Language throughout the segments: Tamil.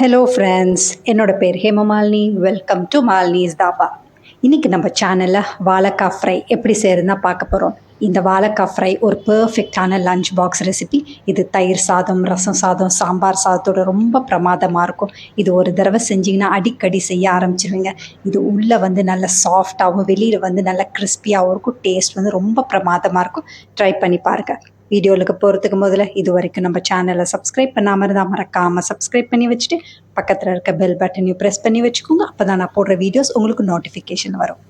ஹலோ ஃப்ரெண்ட்ஸ் என்னோட பேர் ஹேமமாலினி. வெல்கம் டு மாலினிஸ் தாபா இன்றைக்கி நம்ம சேனலில் வாழைக்காய் ஃப்ரை எப்படி செய்யறதுனா பார்க்க போகிறோம் இந்த வாழைக்காய் ஃப்ரை ஒரு பர்ஃபெக்டான லஞ்ச் பாக்ஸ் ரெசிபி இது தயிர் சாதம் ரசம் சாதம் சாம்பார் சாதத்தோட ரொம்ப பிரமாதமாக இருக்கும். இது ஒரு தடவை செஞ்சிங்கன்னா அடிக்கடி செய்ய ஆரம்பிச்சிருவீங்க. இது உள்ளே வந்து நல்ல சாஃப்டாகவும் வெளியில் வந்து நல்ல கிறிஸ்பியாகவும் இருக்கும். டேஸ்ட் வந்து ரொம்ப பிரமாதமாக இருக்கும். ட்ரை பண்ணி பாருங்கள் வீடியோவுக்கு போகிறதுக்கு முதல்ல இது வரைக்கும் நம்ம சேனலை சப்ஸ்கிரைப் பண்ணாமல் இருந்தால் மறக்காமல் சப்ஸ்கிரைப் பண்ணி வச்சுட்டு பக்கத்தில் இருக்க பெல் பட்டனையும் ப்ரெஸ் பண்ணி வச்சுக்கோங்க. அப்போ தான் நான் போடுற வீடியோஸ் உங்களுக்கு நோட்டிஃபிகேஷன் வரும்.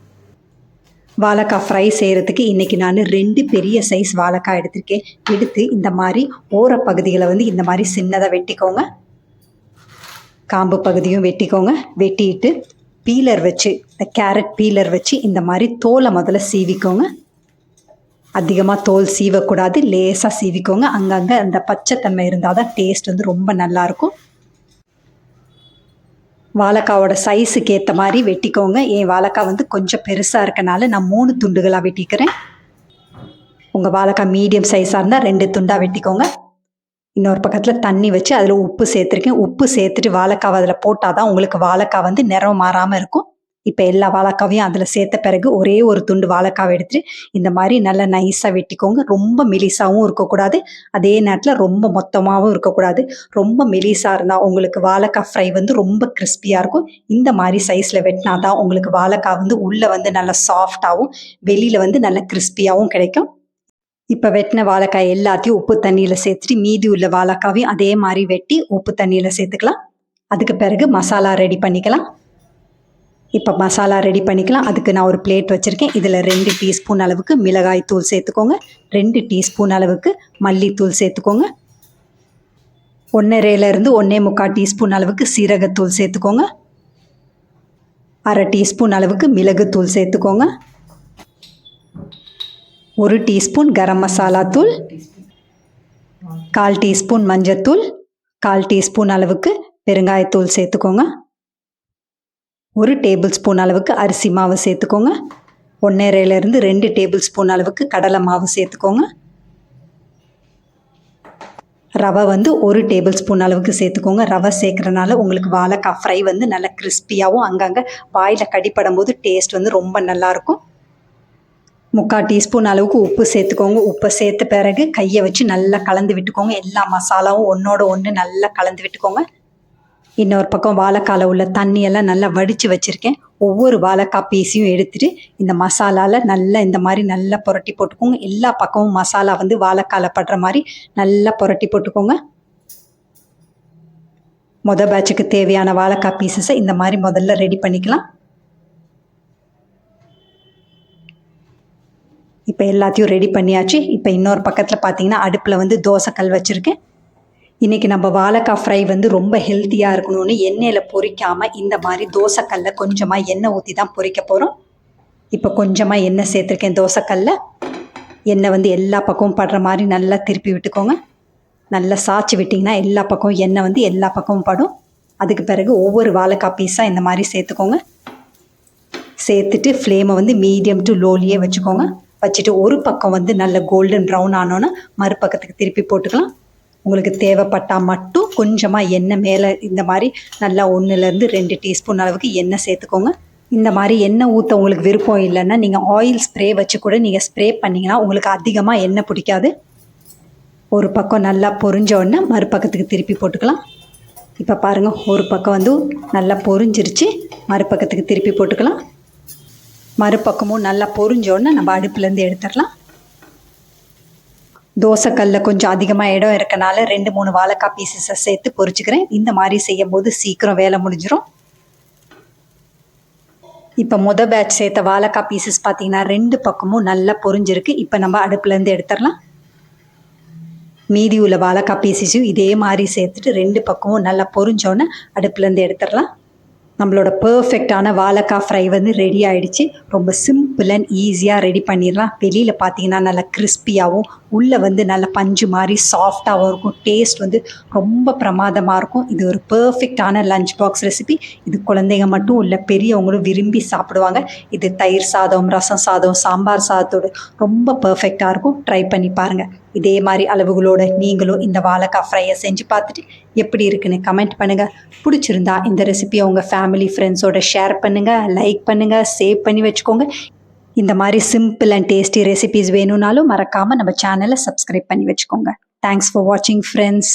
வாழைக்காய் ஃப்ரை செய்கிறதுக்கு இன்றைக்கி நான் ரெண்டு பெரிய சைஸ் வாழைக்காய் எடுத்திருக்கேன். எடுத்து இந்த மாதிரி ஓர பகுதிகளை வந்து இந்த மாதிரி சின்னதாக வெட்டிக்கோங்க. காம்பு பகுதியும் வெட்டிக்கோங்க. வெட்டிட்டு பீலர் வச்சு இந்த கேரட் பீலர் வச்சு இந்த மாதிரி தோலை முதல்ல சீவிக்கோங்க. அதிகமாக தோல் சீவக்கூடாது லேசாக சீவிக்கோங்க. அங்கங்கே அந்த பச்சைத்தன்மை இருந்தால் தான் டேஸ்ட் வந்து ரொம்ப நல்லாயிருக்கும் வாழைக்காவோட சைஸுக்கு ஏற்ற மாதிரி வெட்டிக்கோங்க. என் வாழைக்காய் வந்து கொஞ்சம் பெருசாக இருக்கனால நான் மூணு துண்டுகளாக வெட்டிக்கிறேன். உங்கள் வாழைக்காய் மீடியம் சைஸாக இருந்தால் ரெண்டு துண்டாக வெட்டிக்கோங்க. இன்னொரு பக்கத்தில் தண்ணி வச்சு அதில் உப்பு சேர்த்துருக்கேன். உப்பு சேர்த்துட்டு வாழைக்காவை அதில் போட்டால் தான் உங்களுக்கு வாழைக்காய் வந்து நிறம் மாறாமல் இருக்கும். இப்போ எல்லா வாழைக்காவையும் அதில் சேர்த்த பிறகு ஒரே ஒரு துண்டு வாழைக்காவை எடுத்துட்டு இந்த மாதிரி நல்லா நைஸாக வெட்டிக்கோங்க. ரொம்ப மெலிசாகவும் இருக்கக்கூடாது. அதே நேரத்தில் ரொம்ப மொத்தமாகவும் இருக்கக்கூடாது. ரொம்ப மெலிசாக இருந்தால் உங்களுக்கு வாழைக்காய் ஃப்ரை வந்து ரொம்ப கிறிஸ்பியாக இருக்கும். இந்த மாதிரி சைஸில் வெட்டினா தான் உங்களுக்கு வாழைக்காய் வந்து உள்ளே வந்து நல்லா சாஃப்டாகவும் வெளியில் வந்து நல்ல கிறிஸ்பியாகவும் கிடைக்கும். இப்போ வெட்டின வாழைக்காய் எல்லாத்தையும் உப்பு தண்ணியில் சேர்த்துட்டு மீதி உள்ள வாழைக்காவையும் அதே மாதிரி வெட்டி உப்பு தண்ணியில் சேர்த்துக்கலாம். அதுக்கு பிறகு மசாலா ரெடி பண்ணிக்கலாம். இப்போ மசாலா ரெடி பண்ணிக்கலாம். அதுக்கு நான் ஒரு பிளேட் வச்சுருக்கேன். இதில் ரெண்டு டீஸ்பூன் அளவுக்கு மிளகாய் தூள் சேர்த்துக்கோங்க. ரெண்டு டீஸ்பூன் அளவுக்கு மல்லித்தூள் சேர்த்துக்கோங்க. ஒன்றரைலேருந்து ஒன்றே முக்கால் டீஸ்பூன் அளவுக்கு சீரகத்தூள் சேர்த்துக்கோங்க. அரை டீஸ்பூன் அளவுக்கு மிளகுத்தூள் சேர்த்துக்கோங்க. ஒரு டீஸ்பூன் கரம் மசாலா தூள். கால் டீஸ்பூன் மஞ்சத்தூள். கால் டீஸ்பூன் அளவுக்கு பெருங்காயத்தூள் சேர்த்துக்கோங்க. ஒரு டேபிள் ஸ்பூன் அளவுக்கு அரிசி மாவு சேர்த்துக்கோங்க. ஒன்றரைலேருந்து ரெண்டு டேபிள் ஸ்பூன் அளவுக்கு கடலை மாவு சேர்த்துக்கோங்க. ரவை வந்து ஒரு டேபிள் ஸ்பூன் அளவுக்கு சேர்த்துக்கோங்க. ரவை சேர்க்குறனால உங்களுக்கு வாழைக்காய் ஃப்ரை வந்து நல்லா கிறிஸ்பியாகவும் அங்கங்கே வாயில் கடிப்படும் போது டேஸ்ட் வந்து ரொம்ப நல்லாயிருக்கும். முக்கால் டீஸ்பூன் அளவுக்கு உப்பு சேர்த்துக்கோங்க. உப்பை சேர்த்த பிறகு கையை வச்சு நல்லா கலந்து விட்டுக்கோங்க. எல்லா மசாலாவும் ஒன்றோட ஒன்று நல்லா கலந்து விட்டுக்கோங்க. இன்னொரு பக்கம் வாழைக்கால உள்ள தண்ணியெல்லாம் நல்லா வடித்து வச்சுருக்கேன். ஒவ்வொரு வாழைக்காய் பீஸையும் எடுத்துகிட்டு இந்த மசாலாவில் நல்லா இந்த மாதிரி நல்லா புரட்டி போட்டுக்கோங்க. எல்லா பக்கமும் மசாலா வந்து வாழைக்கால படுற மாதிரி நல்லா புரட்டி போட்டுக்கோங்க. மொதல் பேட்சுக்கு தேவையான வாழைக்காய் பீசஸை இந்த மாதிரி முதல்ல ரெடி பண்ணிக்கலாம். இப்போ எல்லாத்தையும் ரெடி பண்ணியாச்சு. இப்போ இன்னொரு பக்கத்தில் பார்த்தீங்கன்னா அடுப்பில் வந்து தோசைக்கல் வச்சுருக்கேன். இன்றைக்கி நம்ம வாழைக்காய் ஃப்ரை வந்து ரொம்ப ஹெல்த்தியாக இருக்கணும்னு எண்ணெயில் பொரிக்காமல் இந்த மாதிரி தோசைக்கல்ல கொஞ்சமாக எண்ணெய் ஊற்றி தான் பொரிக்க போகிறோம் இப்போ கொஞ்சமாக எண்ணெய் சேர்த்துருக்கேன் தோசைக்கல்ல. எண்ணெய் வந்து எல்லா பக்கமும் படுற மாதிரி நல்லா திருப்பி விட்டுக்கோங்க. நல்லா சாய்ச்சி விட்டிங்கன்னா எல்லா பக்கமும் எண்ணெய் வந்து எல்லா பக்கமும் படும். அதுக்கு பிறகு ஒவ்வொரு வாழைக்காய் பீஸாக இந்த மாதிரி சேர்த்துக்கோங்க. சேர்த்துட்டு ஃப்ளேமை வந்து மீடியம் டு லோலியே வச்சுக்கோங்க. வச்சுட்டு ஒரு பக்கம் வந்து நல்ல கோல்டன் ப்ரௌன் ஆனோன்னா மறுபக்கத்துக்கு திருப்பி போட்டுக்கலாம். உங்களுக்கு தேவைப்பட்டால் மட்டும் கொஞ்சமாக எண்ணெய் மேலே இந்த மாதிரி நல்லா ஒன்றுலேருந்து ரெண்டு டீஸ்பூன் அளவுக்கு எண்ணெய் சேர்த்துக்கோங்க. இந்த மாதிரி எண்ணெய் ஊற்ற உங்களுக்கு விருப்பம் இல்லைன்னா நீங்கள் ஆயில் ஸ்ப்ரே வச்சு கூட நீங்கள் ஸ்ப்ரே பண்ணிங்கன்னா உங்களுக்கு அதிகமாக எண்ணெய் பிடிக்காது. ஒரு பக்கம் நல்லா பொரிஞ்ச உடனே மறுபக்கத்துக்கு திருப்பி போட்டுக்கலாம். இப்போ பாருங்கள் ஒரு பக்கம் வந்து நல்லா பொரிஞ்சிருச்சு மறுபக்கத்துக்கு திருப்பி போட்டுக்கலாம். மறுபக்கமும் நல்லா பொரிஞ்ச உடனே நம்ம அடுப்புலேருந்து எடுத்துடலாம். தோசைக்கல்ல கொஞ்சம் அதிகமாக இடம் இருக்கனால ரெண்டு மூணு வாழைக்காய் பீசஸை சேர்த்து பொறிச்சுக்கிறேன் இந்த மாதிரி செய்யும் போது சீக்கிரம் வேலை முடிஞ்சிடும் இப்போ முத பேட்ச் சேர்த்த வாழைக்காய் பீசஸ் பார்த்தீங்கன்னா ரெண்டு பக்கமும் நல்லா பொரிஞ்சிருக்கு. இப்போ நம்ம அடுப்புலேருந்து எடுத்துடலாம். மீதி உள்ள வாழைக்காய் பீசஸையும் இதே மாதிரி சேர்த்துட்டு ரெண்டு பக்கமும் நல்லா பொரிஞ்சோன்னே அடுப்புலேருந்து எடுத்துடலாம். நம்மளோட பர்ஃபெக்டான வாழைக்காய் ஃப்ரை வந்து ரெடி ஆகிடுச்சு ரொம்ப சிம்பிள் அண்ட் ஈஸியாக ரெடி பண்ணிடலாம். வெளியில் பார்த்தீங்கன்னா நல்லா கிறிஸ்பியாகவும் உள்ளே வந்து நல்ல பஞ்சு மாதிரி சாஃப்டாகவும் இருக்கும். டேஸ்ட் வந்து ரொம்ப பிரமாதமாக இருக்கும். இது ஒரு பர்ஃபெக்டான லஞ்ச் பாக்ஸ் ரெசிபி இது குழந்தைங்க மட்டும் இல்லை பெரியவங்களும் விரும்பி சாப்பிடுவாங்க. இது தயிர் சாதம் ரசம் சாதம் சாம்பார் சாதத்தோடு ரொம்ப பர்ஃபெக்டாக இருக்கும். ட்ரை பண்ணி பாருங்கள் இதே மாதிரி அளவுகளோட நீங்களும் இந்த வாழைக்காய் ஃப்ரையை செஞ்சு பார்த்துட்டு எப்படி இருக்குன்னு கமெண்ட் பண்ணுங்கள் பிடிச்சிருந்தா இந்த ரெசிபியை உங்கள் ஃபேமிலி ஃப்ரெண்ட்ஸோட ஷேர் பண்ணுங்கள் லைக் பண்ணுங்கள் சேவ் பண்ணி வச்சுக்கோங்க. இந்த மாதிரி சிம்பிள் அண்ட் டேஸ்டி ரெசிபிஸ் வேணும்னாலும் மறக்காமல் நம்ம சேனலை சப்ஸ்கிரைப் பண்ணி வச்சுக்கோங்க. தேங்க்ஸ் ஃபார் வாட்சிங் ஃப்ரெண்ட்ஸ்